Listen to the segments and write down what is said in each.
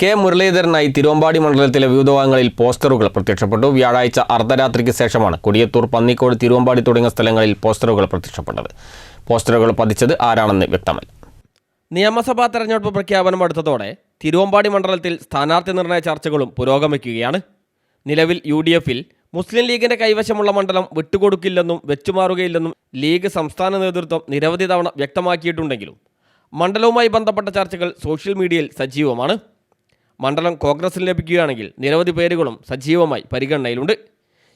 K മുരളീധരനായി Thiruvambady മണ്ഡലത്തിലെ വിവിധ ഭാഗങ്ങളിൽ പോസ്റ്ററുകൾ പ്രത്യക്ഷപ്പെട്ടു. വ്യാഴാഴ്ച അർദ്ധരാത്രിക്ക് ശേഷമാണ് കൊടിയത്തൂർ പന്നിക്കോട് തിരുവമ്പാടി തുടങ്ങിയ സ്ഥലങ്ങളിൽ പോസ്റ്ററുകൾ പ്രത്യക്ഷപ്പെട്ടത്. പോസ്റ്ററുകൾ പതിച്ചത് ആരാണെന്ന് വ്യക്തമല്ല. നിയമസഭാ തെരഞ്ഞെടുപ്പ് പ്രഖ്യാപനം അടുത്തതോടെ തിരുവമ്പാടി മണ്ഡലത്തിൽ സ്ഥാനാർത്ഥി നിർണയ ചർച്ചകളും പുരോഗമിക്കുകയാണ്. നിലവിൽ യു ഡി എഫിൽ മുസ്ലിം ലീഗിന്റെ കൈവശമുള്ള മണ്ഡലം വിട്ടുകൊടുക്കില്ലെന്നും വെച്ചുമാറുകയില്ലെന്നും ലീഗ് സംസ്ഥാന നേതൃത്വം നിരവധി തവണ വ്യക്തമാക്കിയിട്ടുണ്ടെങ്കിലും മണ്ഡലവുമായി ബന്ധപ്പെട്ട ചർച്ചകൾ സോഷ്യൽ മീഡിയയിൽ സജീവമാണ്. മണ്ഡലം കോൺഗ്രസിന് ലഭിക്കുകയാണെങ്കിൽ നിരവധി പേരുകളും സജീവമായി പരിഗണനയിലുണ്ട്.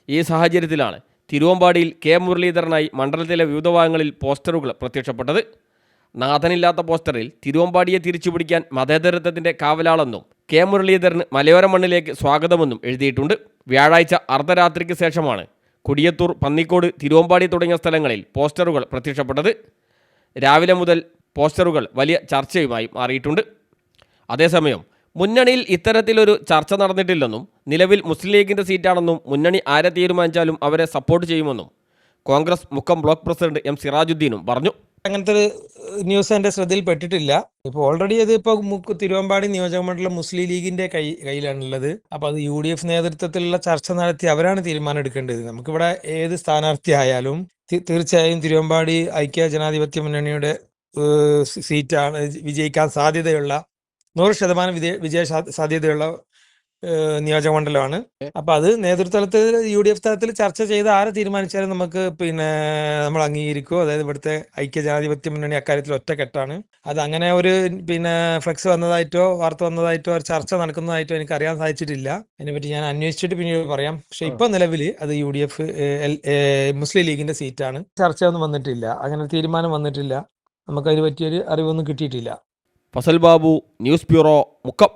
ഈ സാഹചര്യത്തിലാണ് തിരുവമ്പാടിയിൽ കെ മുരളീധരനായി മണ്ഡലത്തിലെ വിവിധ ഭാഗങ്ങളിൽ പോസ്റ്ററുകൾ പ്രത്യക്ഷപ്പെട്ടത്. നാഥനില്ലാത്ത പോസ്റ്ററിൽ തിരുവമ്പാടിയെ തിരിച്ചുപിടിക്കാൻ മതേതരത്വത്തിന്റെ കാവലാളെന്നും കെ മുരളീധരന് മലയോര മണ്ണിലേക്ക് സ്വാഗതമെന്നും എഴുതിയിട്ടുണ്ട്. വ്യാഴാഴ്ച അർദ്ധരാത്രിക്ക് ശേഷമാണ് കുടിയത്തൂർ പന്നിക്കോട് തിരുവമ്പാടി തുടങ്ങിയ സ്ഥലങ്ങളിൽ പോസ്റ്ററുകൾ പ്രത്യക്ഷപ്പെട്ടത്. രാവിലെ മുതൽ പോസ്റ്ററുകൾ വലിയ ചർച്ചയുമായി മാറിയിട്ടുണ്ട്. അതേസമയം മുന്നണിയിൽ ഇത്തരത്തിലൊരു ചർച്ച നടന്നിട്ടില്ലെന്നും നിലവിൽ മുസ്ലിം ലീഗിന്റെ സീറ്റാണെന്നും മുന്നണി ആരെ തീരുമാനിച്ചാലും അവരെ സപ്പോർട്ട് ചെയ്യുമെന്നും കോൺഗ്രസ് മുഖം ബ്ലോക്ക് പ്രസിഡന്റ് എം സിറാജുദ്ദീനും പറഞ്ഞു. അങ്ങനത്തെ ഒരു ന്യൂസ് എന്റെ ശ്രദ്ധയിൽപ്പെട്ടിട്ടില്ല ഇപ്പോൾ ഓൾറെഡി അത് തിരുവമ്പാടി തിരുവമ്പാടി നിയോജകമണ്ഡലം മുസ്ലിം ലീഗിന്റെ കൈ കയ്യിലാണുള്ളത്. അപ്പോൾ അത് യു ഡി എഫ് നേതൃത്വത്തിലുള്ള ചർച്ച നടത്തി അവരാണ് തീരുമാനം എടുക്കേണ്ടത്. നമുക്കിവിടെ ഏത് സ്ഥാനാർത്ഥി ആയാലും തീർച്ചയായും തിരുവമ്പാടി ഐക്യ ജനാധിപത്യ മുന്നണിയുടെ സീറ്റാണ് വിജയിക്കാൻ സാധ്യതയുള്ള നൂറ് ശതമാനം വിജയ വിജയ സാധ്യതയുള്ള നിയോജകമണ്ഡലമാണ്. അപ്പൊ അത് നേതൃത്വത്തിൽ യു ഡി എഫ് തലത്തിൽ ചർച്ച ചെയ്ത് ആരെ തീരുമാനിച്ചാലും നമുക്ക് പിന്നെ നമ്മൾ അംഗീകരിക്കും അതായത് ഇവിടുത്തെ ഐക്യ ജനാധിപത്യ മുന്നണി അക്കാര്യത്തിൽ ഒറ്റക്കെട്ടാണ്. അത് അങ്ങനെ ഒരു പിന്നെ ഫ്ലെക്സ് വന്നതായിട്ടോ വാർത്ത വന്നതായിട്ടോ ഒരു ചർച്ച നടക്കുന്നതായിട്ടോ എനിക്ക് അറിയാൻ സാധിച്ചിട്ടില്ല. അതിനെപ്പറ്റി ഞാൻ അന്വേഷിച്ചിട്ട് പിന്നീട് പറയാം. പക്ഷെ ഇപ്പൊ നിലവിൽ അത് യു ഡി എഫ് മുസ്ലിം ലീഗിന്റെ സീറ്റാണ്. ചർച്ച ഒന്നും വന്നിട്ടില്ല. അങ്ങനെ തീരുമാനം വന്നിട്ടില്ല. നമുക്ക് അതിന് പറ്റിയൊരു അറിവൊന്നും കിട്ടിയിട്ടില്ല. Fasal Babu news bureau Mukkam.